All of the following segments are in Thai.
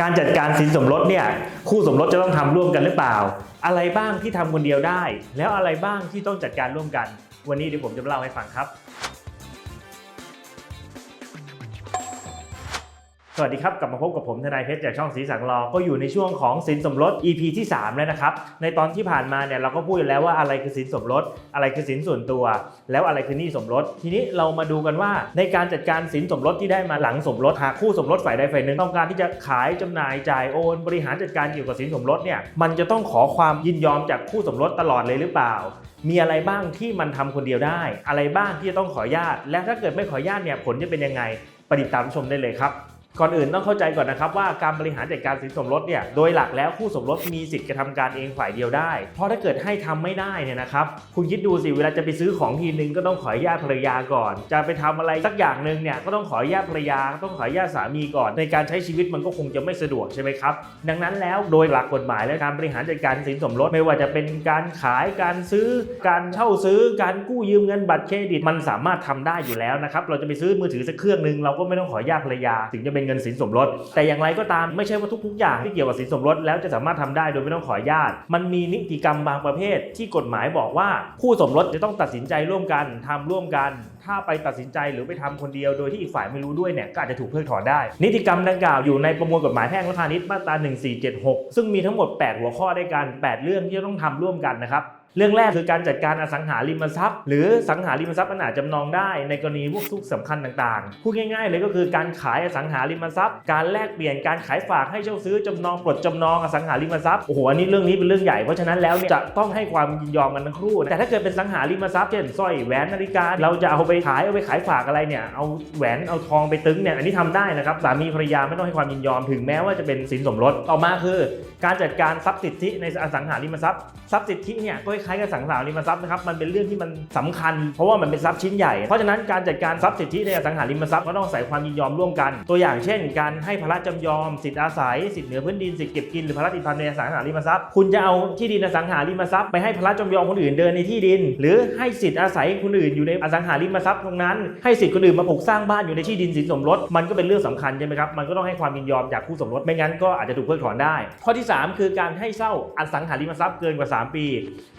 การจัดการสินสมรสเนี่ยคู่สมรสจะต้องทำร่วมกันหรือเปล่า อะไรบ้างที่ทำคนเดียวได้ แล้วอะไรบ้างที่ต้องจัดการร่วมกัน วันนี้เดี๋ยวผมจะมาเล่าให้ฟังครับ สวัสดีครับ กลับมาพบกับผมทนายเพชรจากช่องสีสังรอ ก็อยู่ในช่วงของสินสมรส EP ที่ 3 แล้วนะครับ ในตอนที่ผ่านมาเนี่ยเราก็พูดแล้วว่าอะไรคือสินสมรส อะไรคือสินส่วนตัว แล้วอะไรคือหนี้สมรส ทีนี้เรามาดูกันว่า ในการจัดการสินสมรสที่ได้มาหลังสมรสหากคู่สมรสฝ่ายใดฝ่ายหนึ่งต้องการที่จะขายจำหน่ายจ่ายโอน บริหารจัดการเกี่ยวกับสินสมรสเนี่ยมันจะต้องขอความยินยอมจากคู่สมรสตลอดเลยหรือเปล่ามีอะไรบ้างที่มันทำคนเดียวได้ อะไรบ้างที่จะต้องขออนุญาต และถ้าเกิดไม่ขออนุญาตเนี่ยผลจะเป็นยังไงไปติดตามชมได้เลยครับ ก่อนอื่นต้องเข้าใจก่อนนะครับว่าการบริหารจัดการสินสมรสเนี่ยโดยหลักแล้วคู่สมรสมีสิทธิ์กระทำการเองฝ่ายเดียวได้ เพราะถ้าเกิดให้ทำไม่ได้เนี่ยนะครับคุณคิดดูสิเวลาจะไปซื้อของทีนึงก็ต้องขออนุญาตภรรยาก่อน จะไปทำอะไรสักอย่างหนึ่งเนี่ยก็ต้องขออนุญาตภรรยาต้องขออนุญาตสามีก่อน ในการใช้ชีวิตมันก็คงจะไม่สะดวกใช่ไหมครับดังนั้นแล้วโดยหลักกฎหมายและการบริหารจัดการสินสมรสไม่ว่าจะเป็นการขายการซื้อ การเช่าซื้อ การกู้ยืมเงินบัตรเครดิตมันสามารถทำได้อยู่แล้วนะครับเราจะไปซื้อมือถือสักเครื่องหนึ่งเราก็ไม่ต้องขออนุญาตภรรยาถึงจะเป็นเงินสินสมรส แต่อย่างไรก็ตามไม่ใช่ว่าทุกๆ อย่างที่เกี่ยวกับสินสมรสแล้วจะสามารถทำได้โดยไม่ต้องขออนุญาต มันมีนิติกรรมบางประเภท ที่กฎหมายบอกว่าคู่สมรสจะต้องตัดสินใจร่วมกันทำร่วมกัน ถ้าไปตัดสินใจหรือไปทำคนเดียวโดยที่อีกฝ่ายไม่รู้ด้วยเนี่ยก็อาจจะถูกเพิกถอนได้ นิติกรรมดังกล่าวอยู่ในประมวลกฎหมายแพ่งและพาณิชย์มาตรา 1476 ซึ่งมีทั้งหมด 8 หัวข้อด้วยกัน 8 เรื่องที่ต้องทำร่วมกันนะครับ เรื่องแรกคือการจัดการอสังหาริมทรัพย์ หรือสังหาริมทรัพย์มันอาจจำนองได้ในกรณีพวกทุกสำคัญต่างๆพูดง่าย ๆ เลยก็คือการขายอสังหาริมทรัพย์ การแลกเปลี่ยนการขายฝากให้เช่าซื้อจำนองปลดจำนองอสังหาริมทรัพย์โอ้โหอันนี้เรื่องนี้เป็นเรื่องใหญ่เพราะฉะนั้นแล้วเนี่ยจะต้องให้ความยินยอมกันทั้งคู่แต่ถ้าเกิดเป็นสังหาริมทรัพย์เช่นสร้อยแหวนนาฬิกาเราจะเอาไปขายเอาไปขายฝากอะไรเนี่ยเอาแหวนเอาทองไปตึงเนี่ยอันนี้ทำได้นะครับสามีภรรยาไม่ต้องให้ความยินยอมถึงแม้ว่าจะเป็นสินสมรสต่อมาคือ การจัดการทรัพย์สิทธิในอสังหาริมทรัพย์ทรัพย์สิทธิเนี่ยก็ล้ายๆกับสังหาริมทรัพย์นะครับมันเป็นเรื่องที่มันสำคัญ เพราะว่ามันเป็นทรัพย์ชิ้นใหญ่เพราะฉะนั้นการจัดการทรัพย์สิทธิในอสังหาริมทรัพย์ก็ต้องใส่ความยินยอมร่วมกัน ตัวอย่างเช่น การให้พระจำยอมสิทธิอาศัยสิทธิเหนือพื้นดินสิทธิเก็บกินหรือพระติดพันในอสังหาริมทรัพย์คุณจะเอาที่ดินอสังหาริมทรัพย์ไปให้พระจำยอมคนอื่นเดินในที่ดิน หรือให้สิทธิอาศัยคนอื่นอยู่ในอสังหาริมทรัพย์ตรงนั้นให้สิทธิคนอื่นมาปลูกสร้างบ้านอยู่ในที่ดินสินสมรสมันก็เป็นเรื่องสำคัญใช่ไหมครับมันก็ต้องให้ความยินยอมจากคู่สมรสไม่งั้นก็อาจจะถูกเพิกถอนได้ ข้อที่ 3 คือการให้เช่าอสังหาริมทรัพย์เกินกว่า 3 ปี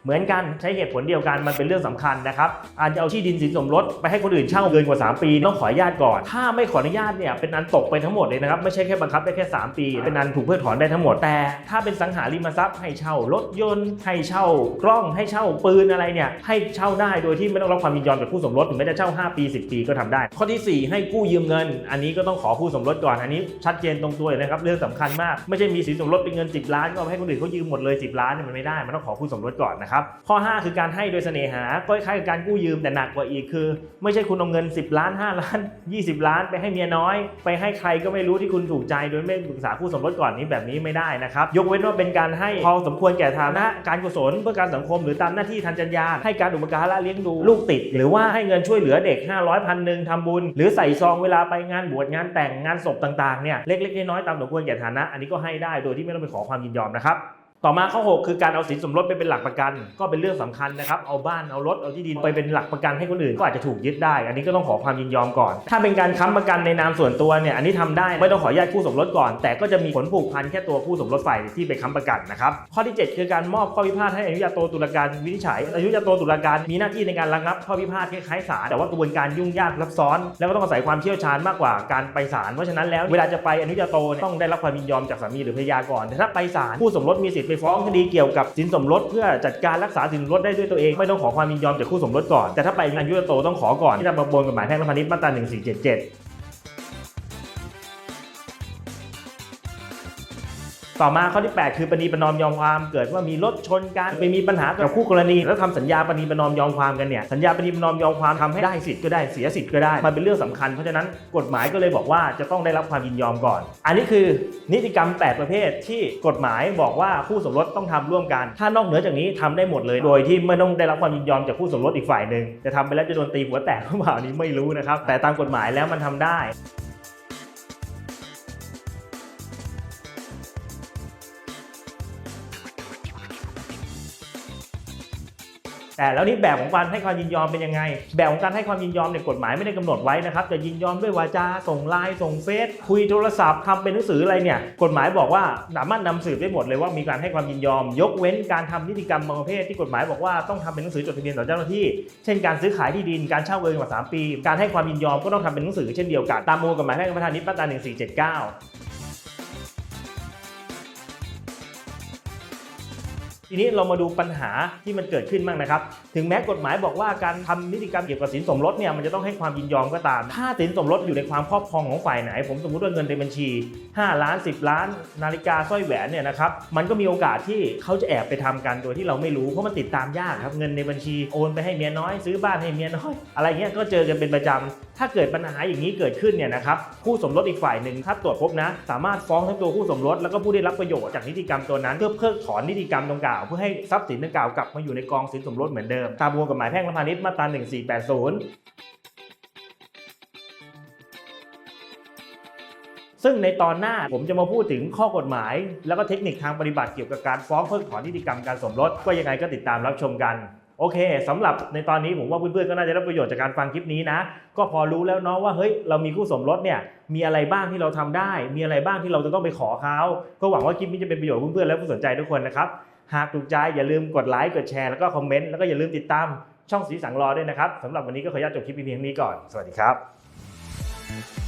เหมือนกันใช้เหตุผลเดียวกันมันเป็นเรื่องสำคัญนะครับอาจจะเอาที่ดินสินสมรสไปให้คนอื่นเช่าเกินกว่า 3 ปีต้องขออนุญาตก่อน ถ้าไม่ขออนุญาตเนี่ยเป็นอันตกไปทั้งหมดเลยนะครับไม่ใช่แค่บังคับได้แค่ 3 ปี เป็นอันถูกเพิกถอนได้ทั้งหมดแต่ ถ้าเป็นสังหาริมทรัพย์ให้เช่ารถยนต์ให้เช่ากล้องให้เช่าปืนอะไรเนี่ยให้เช่าได้โดยที่ไม่ต้องรับความยินยอมจากคู่สมรสถึงแม้จะเช่า 5 ปี 10 ปีก็ทำได้ ข้อทีสี่ 4 ให้กู้ยืมเงิน อันนี้ก็ต้องขอคู่สมรสก่อนอันนี้ชัดเจนตรงตัวเลยนะครับเรื่องสำคัญมากไม่ใช่มีสินสมรสเป็นเงิน 10 ล้านก็ให้คนอื่นเขายืมหมดเลย 10 ล้านเนี่ยมันไม่ได้มันต้องขอคู่สมรสก่อนนะครับข้อ 5 คือการให้โดยเสน่หาก็คล้ายๆกับการกู้ยืมแต่หนักกว่าอีกคือ ไม่ใช่คุณเอาเงิน 10 ล้าน 5 ล้าน 20 ล้าน ไปให้เมียน้อย ไปให้ใครก็ไม่รู้ที่คุณถูกใจโดยไม่ปรึกษาคู่สมรสก่อนนี้แบบนี้ไม่ได้นะครับ ยกเว้นว่าเป็นการให้พอสมควรแก่ฐานะการกุศลเพื่อการสังคมหรือตามหน้าที่ทางจรรยาให้การอุปการะเลี้ยงดูลูกติด หรือว่าให้เงินช่วยเหลือเด็ก 500พันหนึ่งทำบุญ หรือใส่ซองเวลาไปงานบวชงานแต่งงานศพต่างๆเนี่ยเล็กๆน้อยๆตามสมควรแก่ฐานะ อันนี้ก็ให้ได้โดยที่ไม่ต้องไปขอความยินยอมนะครับ ต่อมาข้อ 6 คือการเอาสินสมรสไปเป็นหลักประกัน ก็เป็นเรื่องสำคัญนะครับ เอาบ้านเอารถเอาที่ดินไปเป็นหลักประกันให้คนอื่นก็อาจจะถูกยึดได้ อันนี้ก็ต้องขอความยินยอมก่อน ถ้าเป็นการค้ำประกันในนามส่วนตัวเนี่ยอันนี้ทำได้ไม่ต้องขออนุญาตคู่สมรสก่อน แต่ก็จะมีผลผูกพันแค่ตัวคู่สมรสฝ่ายที่ไปค้ำประกันนะครับข้อที่ 7 คือการมอบข้อพิพาทให้อนุญาโตตุลาการวินิจฉัยอนุญาโตตุลาการมีหน้าที่ในการระงับข้อพิพาทคล้ายๆศาลแต่ว่ากระบวนการยุ่งยากซับซ้อน แล้วก็ต้องอาศัยความเชี่ยวชาญมากกว่าการไปศาลเพราะฉะนั้นแล้วเวลาจะไปอนุญาโตเนี่ยต้องได้รับความยินยอมจากสามีหรือภรรยาก่อนแต่ถ้าไปศาลคู่สมรสมีสิทธิ์ไปฟ้องคดีเกี่ยวกับสินสมรส เพื่อจัดการรักษาสินสมรสได้ด้วยตัวเอง ไม่ต้องขอความยินยอมจากคู่สมรสก่อนแต่ถ้าไปอนุตโตต้องขอก่อนที่ตามประมวลกฎหมายแพ่งและพาณิชย์มาตรา1477 ต่อมาข้อที่ 8 คือปณีประนอมยอมความเกิดว่ามีรถชนกันไปมีปัญหากับคู่กรณี แล้วทำสัญญาปณีประนอมยอมความกันเนี่ยสัญญาปณีประนอมยอมความทำให้ได้สิทธิ์ก็ได้เสียสิทธิ์ก็ได้มันเป็นเรื่องสำคัญเพราะฉะนั้นกฎหมายก็เลยบอกว่าจะต้องได้รับความยินยอมก่อน อันนี้คือนิติกรรม 8 ประเภทที่กฎหมายบอกว่าคู่สมรสต้องทำร่วมกัน ถ้านอกเหนือจากนี้ทำได้หมดเลย โดยที่ไม่ต้องได้รับความยินยอมจากคู่สมรสอีกฝ่ายหนึ่งแต่ทำไปแล้วจะโดนตีหัวแตกหรือเปล่าอันนี้ไม่รู้นะครับแต่ตามกฎหมายแล้วมันทำได้ แต่แล้วนี่แบบของการให้ความยินยอมเป็นยังไง แบบของการให้ความยินยอมเนี่ยกฎหมายไม่ได้กำหนดไว้นะครับจะยินยอมด้วยวาจาส่งไลน์ส่งเฟซคุยโทรศัพท์ทำเป็นหนังสืออะไรเนี่ยกฎหมายบอกว่าสามารถนำสืบได้หมดเลยว่ามีการให้ความยินยอม ยกเว้นการทำนิติกรรมบางประเภทที่กฎหมายบอกว่าต้องทำเป็นหนังสือจดทะเบียนต่อเจ้าหน้าที่ เช่นการซื้อขายที่ดินการเช่าเกินกว่า3ปี การให้ความยินยอมก็ต้องทำเป็นหนังสือเช่นเดียวกันตามประมวลกฎหมายแพ่งและพาณิชย์มาตรา1479 ทีนี้เรามาดูปัญหาที่มันเกิดขึ้นบ้างนะครับ ถึงแม้กฎหมายบอกว่าการทำนิติกรรมเกี่ยวกับสินสมรสเนี่ยมันจะต้องให้ความยินยอมก็ตาม ถ้าสินสมรสอยู่ในความครอบครองของฝ่ายไหน ผมสมมติว่าเงินในบัญชี 5 ล้าน 10 ล้าน นาฬิกาสร้อยแหวนเนี่ยนะครับมันก็มีโอกาสที่เขาจะแอบไปทำกันโดยที่เราไม่รู้เพราะมันติดตามยากครับเงินในบัญชีโอนไปให้เมียน้อยซื้อบ้านให้เมียน้อย อะไรเงี้ยก็เจอกันเป็นประจำถ้าเกิดปัญหาอย่างนี้เกิดขึ้นเนี่ยนะครับคู่สมรสอีกฝ่ายหนึ่งถ้าตรวจพบนะ สามารถฟ้องทั้งตัวคู่สมรสแล้วก็ผู้ได้รับประโยชน์จากนิติกรรมตัวนั้นเพื่อเพิกถอนนิติกรรมดังกล่าวเพื่อให้ทรัพย์สินดังกล่าวกลับมาอยู่ในกองสินสมรสเหมือนเดิม ตามประมวลกฎหมายแพ่งและพาณิชย์มาตรา1480 ซึ่งในตอนหน้าผมจะมาพูดถึงข้อกฎหมาย แล้วก็เทคนิคทางปฏิบัติเกี่ยวกับการฟ้องเพิกถอนนิติกรรมการสมรส ก็ยังไงก็ติดตามรับชมกันโอเคสำหรับในตอนนี้ผมว่าเพื่อนๆก็น่าจะได้ประโยชน์จากการฟังคลิปนี้นะ ก็พอรู้แล้วเนาะว่าเฮ้ยเรามีคู่สมรสเนี่ยมีอะไรบ้างที่เราทำได้ มีอะไรบ้างที่เราจะต้องไปขอเขาก็หวังว่าคลิปนี้จะเป็นประโยชน์เพื่อนๆและผู้สนใจทุกคนนะครับ หากถูกใจอย่าลืมกดไลค์กดแชร์แล้วก็คอมเมนต์แล้วก็อย่าลืมติดตามช่องสีสังรอด้วยนะครับสำหรับวันนี้ก็ขออนุญาตจบคลิปเพียงนี้ก่อนสวัสดีครับ